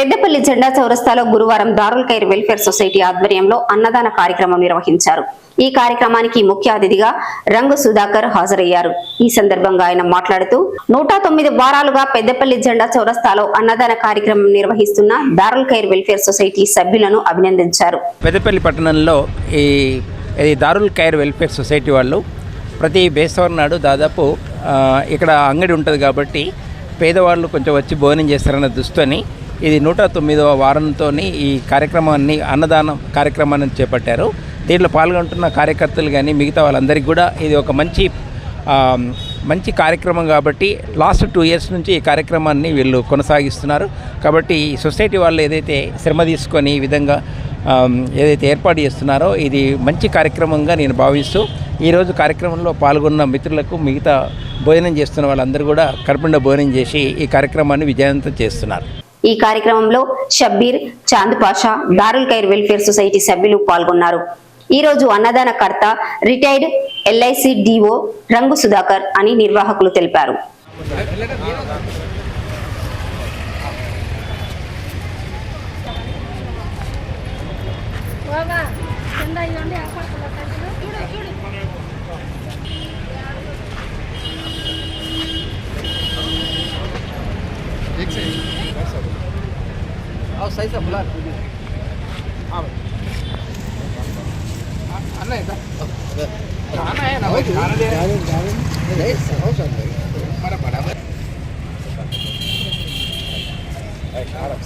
పెద్దపల్లి జెండా చౌరస్తాలో గురువారం దారుల్ ఖైర్ వెల్ఫేర్ సొసైటీ ఆధ్వర్యంలో అన్నదాన కార్యక్రమం నిర్వహించారు. ఈ కార్యక్రమానికి ముఖ్య అతిథిగా రంగు సుధాకర్ హాజరయ్యారు. ఈ సందర్భంగా ఆయన మాట్లాడుతూ నూట తొమ్మిది వారాలుగా పెద్దపల్లి జెండా చౌరస్తాలో అన్నదాన కార్యక్రమం నిర్వహిస్తున్న దారుల్ ఖైర్ వెల్ఫేర్ సొసైటీ సభ్యులను అభినందించారు. పెద్దపల్లి పట్టణంలో ఈ దారుల్ ఖైర్ వెల్ఫేర్ సొసైటీ వాళ్ళు ప్రతి బేస్తవారం నాడు దాదాపు ఇక్కడ అంగడి ఉంటుంది కాబట్టి పేదవాళ్ళు కొంచెం వచ్చి భోజనం చేస్తారన్న దుస్తుని ఇది నూట తొమ్మిదవ వారంతో ఈ కార్యక్రమాన్ని అన్నదానం కార్యక్రమాన్ని చేపట్టారు. దీంట్లో పాల్గొంటున్న కార్యకర్తలు కానీ మిగతా వాళ్ళందరికీ కూడా ఇది ఒక మంచి మంచి కార్యక్రమం కాబట్టి లాస్ట్ టూ ఇయర్స్ నుంచి ఈ కార్యక్రమాన్ని వీళ్ళు కొనసాగిస్తున్నారు. కాబట్టి సొసైటీ వాళ్ళు ఏదైతే శ్రమ తీసుకొని ఈ విధంగా ఏదైతే ఏర్పాటు చేస్తున్నారో ఇది మంచి కార్యక్రమంగా నేను భావిస్తూ ఈరోజు కార్యక్రమంలో పాల్గొన్న మిత్రులకు మిగతా భోజనం చేస్తున్న వాళ్ళందరూ కూడా కడుపుండ భోజనం చేసి ఈ కార్యక్రమాన్ని విజయవంతం చేస్తున్నారు. ఈ కార్యక్రమంలో షబ్బీర్ చాంద్ పాషా దారుల్ ఖైర్ వెల్ఫేర్ సొసైటీ సభ్యులు పాల్గొన్నారు. ఈ రోజు అన్నదాన కర్త రిటైర్డ్ ఎల్ఐసి డిఓ రంగు సుధాకర్ అని నిర్వాహకులు తెలిపారు. బాబా एक से और सही से बुला हाँ भाई खाना है ना भाई खाना दे हमारा बराबर Hey, shut up.